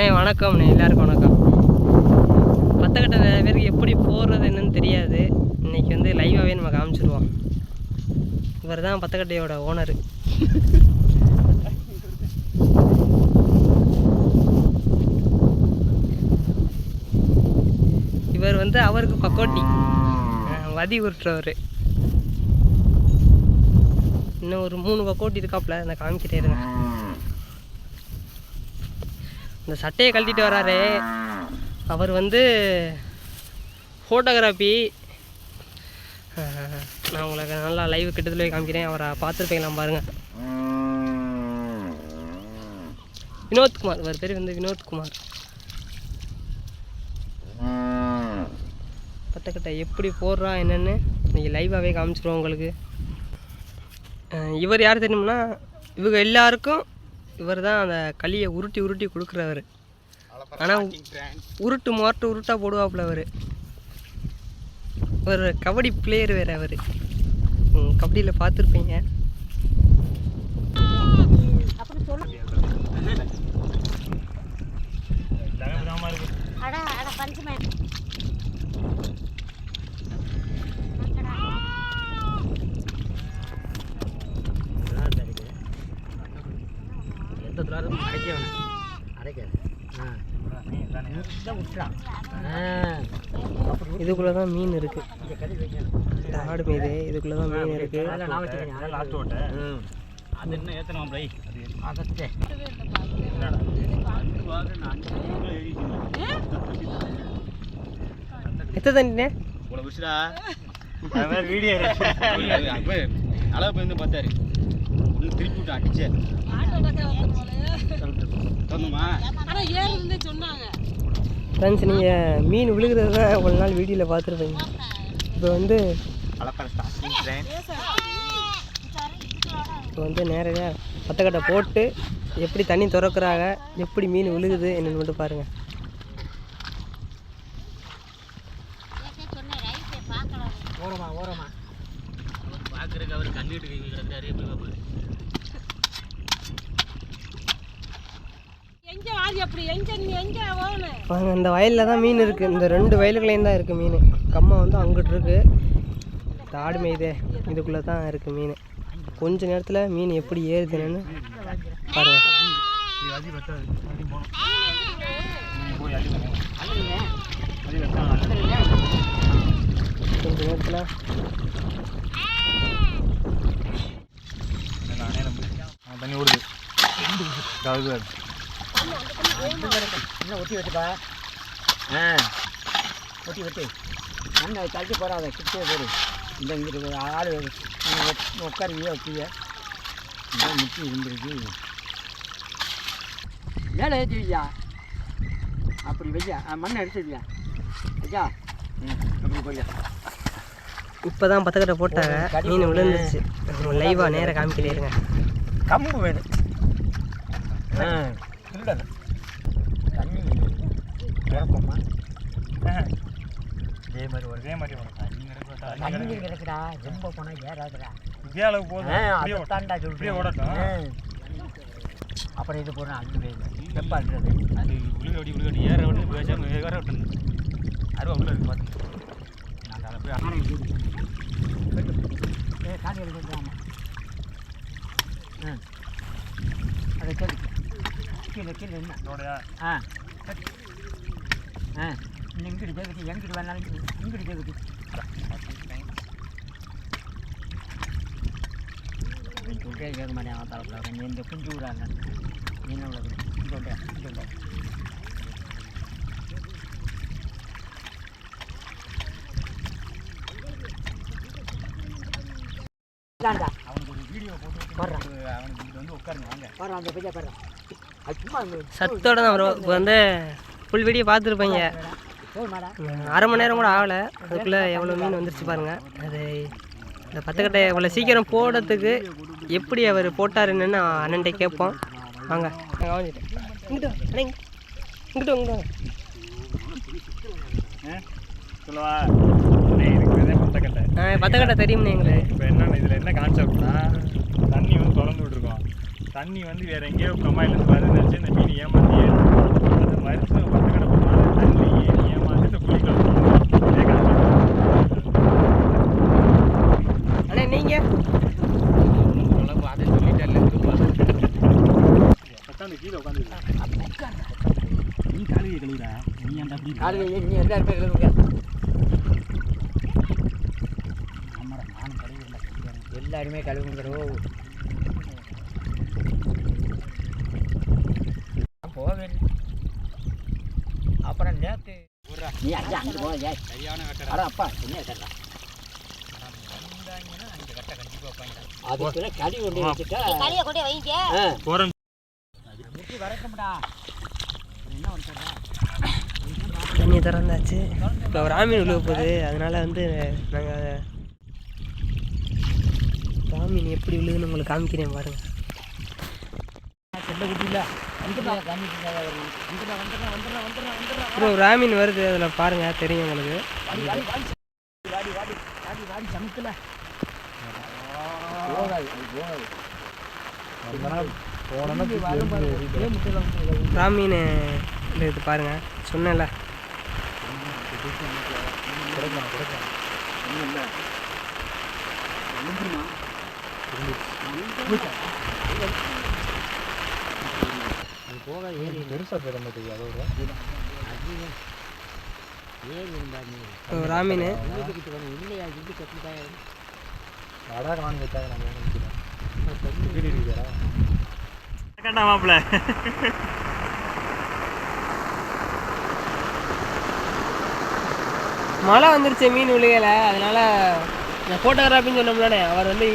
அண்ணே வணக்கம்ண்ணே எல்லாருக்கும் வணக்கம். பத்தக்கட்டை நிறைய பேருக்கு எப்படி போடுறது என்னன்னு தெரியாது. இன்னைக்கு வந்து லைவாகவே நம்ம காமிச்சிருவோம். இவர் தான் பத்தக்கட்டையோட ஓனரு இவர் வந்து அவருக்கு பக்கோட்டி. வதி உருட்டுறவர் இன்னும் ஒரு மூணு பக்கோட்டி இருக்காப்புல நான் காமிக்கிட்டே இருங்க இந்த சட்டையை கழட்டிட்டு வராரு. அவர் வந்து ஃபோட்டோகிராஃபி நான் உங்களுக்கு நல்லா லைவ் கிட்டத்தில் போய் காமிக்கிறேன். அவரை பார்த்துருப்பீங்களாம் பாருங்கள் வினோத்குமார் அவர் பேர் வந்து வினோத்குமார் பத்தக்கட்டை எப்படி போடுறான் என்னென்னு இன்றைக்கி லைவாகவே காமிச்சிருவோம் உங்களுக்கு. இவர் யார் தெரியும்னா இவங்க எல்லாருக்கும் இவர் தான் அந்த களியை உருட்டி உருட்டி கொடுக்குறவர். ஆனால் உருட்டு மொரட்டு உருட்டா போடுவாப்புல அவர். ஒரு கபடி பிளேயர் வேறு அவர். கபடியில் பார்த்துருப்பீங்க அட அட பஞ்சமே எந்த துளாரும் அடைக்க வேணாம் அடைக்காது இதுக்குள்ளே தான் மீன் இருக்குது இந்த ஆடு மீது இதுக்குள்ளே தான் மீன் இருக்குது அது என்ன ஏத்தணும் பிரை அதத்தே எத்த தண்ணினே உங்களை பிடிச்சடா. வீடியோ அளவு போய் பார்த்தாரு. உள்ள திருப்பி விட்டு அடிச்சே. தந்துமா ஃப்ரெண்ட்ஸ் நீங்கள் மீன் விழுகிறத ஒரு நாள் வீடியோவில் பார்த்துருப்பீங்க. இப்போ வந்து இப்போ வந்து நேரடியாக பத்தக்கட்டை போட்டு எப்படி தண்ணி திறக்கிறாங்க எப்படி மீன் விழுகுது என்னன்னு மட்டும் பாருங்கள் ஓரமா ஓரமா. பார்க்குறதுக்கு அவர் கண்ணிட்டு கை கிடந்தாரு எப்படி பார்ப்பாரு எங்க வாதி அப்படி? எங்க நீ எங்க ஓகணும் பாருங்க இந்த வயலில் தான் மீன் இருக்குது இந்த ரெண்டு வயலுக்குள்ளேயும் தான் இருக்குது மீன். கம்மா வந்து அங்கிட்டு இருக்கு. இந்த ஆடு மேய்தே இதுக்குள்ளே தான் இருக்குது மீன். கொஞ்ச நேரத்தில் மீன் எப்படி ஏறுதுன்னு வைக்கலாம் கொஞ்ச நேரத்தில் தண்ணி ஓடுது. அதாவது இன்னும் ஒட்டி வெட்டுப்பா? ஆ. ஒட்டி வெட்டு. மண்ணை தள்ளி போடாத கிட்டே போடு. இந்த இங்கிட்டு ஆள் உட்காருவியா இதான் முட்டி இருந்துருக்கு. மேலே ஏற்றுவியா அப்படி வையா? மண்ணை எடுத்துவியா ஐயா ம் அப்படி போய்யா இப்போ தான் பத்தக்கட்டை போட்டாங்க மீன் விழுந்துருச்சு. லைவாக நேராக இருங்க. கம்பு வேணும் ஆ. இல்லை தண்ணி இறக்குமா? இதே மாதிரி ஒரு இதே மாதிரி வரும். தண்ணி கிடக்கு தண்ணி தண்ணி கிடக்கு கிடக்குடா ரொம்ப போனால் ஏறாதுடா. இதே அளவு போதும். தாண்டா சொல்றேன். ஓடட்டும். அப்புறம் இது போனால் அங்கே வேணும் வெப்பாடுறது அது உழுகடி உழுகடி ஏற விட்டு பேசாம ஏற விட்டு அருவா உள்ள இருக்கு பார்த்து நாங்கள் அதை போய் ஆனால் காணி எடுக்கலாமா அதை கேளு கீழே கீழே என்ன அதோடயா ஆ இன்னும் இங்கிட்டு கேட்குது எங்கிட்டு வேணாலும் இங்கிட்டு கேட்குது சொல்கிறே கேட்க மாட்டேன் அவன் தரப்பில் நீ இந்த குஞ்சு விடாங்க நீ என்ன உள்ளது சொல்கிறேன் சொல்கிறேன் இதாண்டா சத்தோட தான் வரும் இப்போ வந்து ஃபுல் வீடியோ பார்த்துருப்பீங்க. அரை மணி நேரம் கூட ஆகலை. அதுக்குள்ளே எவ்வளோ மீன் வந்துருச்சு பாருங்கள் அது இந்த பத்தக்கட்டை இவ்வளோ சீக்கிரம் போடுறதுக்கு எப்படி அவர் போட்டார் என்னன்னு அண்ணன்ட்ட கேட்போம். வாங்க நான் கவனிச்சிட்டேன் இங்கிட்டு. இங்கிட்டு இங்கிட்டு பத்தக்கட்டை? ஆ பத்தக்கட்டை தெரியும்ண்ணே எங்களுக்கு. இப்போ என்ன இதில் என்ன கான்செப்ட்னா தண்ணி வந்து திறந்து விட்ருக்கோம் தண்ணி வந்து வேற எங்கேயோ கம்மாயிலேருந்து வருதுன்னு இந்த மீன் ஏமாத்தி வருஷம் பத்து கடை போனாலும் தண்ணி ஏமாந்து குளிக்கலாம் அண்ணே நீங்கள் அதை சொல்லிட்டேன் உட்காந்து கீழே உட்காந்து நீ காலையை கழுவுடா. நீ ஏன்டா அப்படி? காலையில் நீ எந்த இடத்துல கழுவுங்க. எல்லாருமே கழுவுங்கிறோ போவேன் அப்புறம் நேற்று நீ அங்கே அங்கே போக ஏய். சரியான கட்டடா. அட அப்பா என்ன கட்டா வந்தாங்கன்னா அங்கே கட்ட கண்டிப்பாக வைப்பாங்க. அதுக்குள்ள கறி கொண்டு வச்சுட்டா. களியை கொண்டு வைங்க. ஆ. போகிறேன் முட்டி வரட்டும்டா என்ன பண்ணுறா தண்ணி திறந்தாச்சு. இப்போ ஒரு ஆமீன் விழுக போகுது. அதனால வந்து நாங்கள் அதை ராமீன் எப்படி விழுகுன்னு உங்களுக்கு காமிக்கிறேன் பாருங்க. செல்ல குட்டியில் வந்துடா காமிச்சுட்டா வரணும் வந்துடா வந்துடா வந்துடா வந்துடா வந்துடா அப்புறம் ஒரு ராமீன் வருது அதில் பாருங்க தெரியும் உங்களுக்கு வாடி வாடி வாடி வாடி வாடி வாடி வாடி சமைக்கல போகாது அது போகாது ராமீன்? ஒரு ராமீன் கண்டா மாப்பிள்ள. மழை வந்துருச்சு மீன் விழுகலை அதனால நான் ஃபோட்டோகிராஃபின்னு சொன்னோம்லானே அவர் வந்து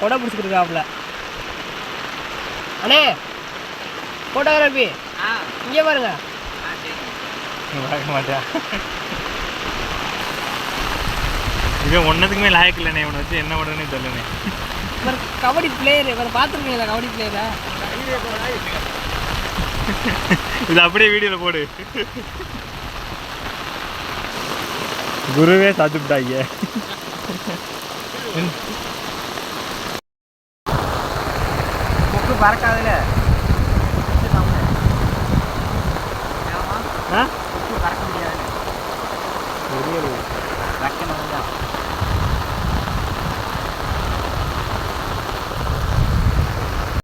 கொடை பிடிச்சிருக்காப்புல அண்ணே ஃபோட்டோகிராஃபி இங்கே பாருங்க. பார்க்க மாட்டேன் இவன் ஒன்றதுக்குமே லாயக்கு இல்லைண்ணே. இவனை வச்சு என்ன பண்ணுறதுன்னு தெரியலண்ணே. இவர் கபடி பிளேயர் இவர் பார்த்துருக்கீங்களா கபடி பிளேயரை இது அப்படியே வீடியோவில் போடு. குருவே சாத்துப்பிட்டாங்க கொக்கு பறக்காதுல. பறக்க முடியாது. தெரியல. வைக்கணும்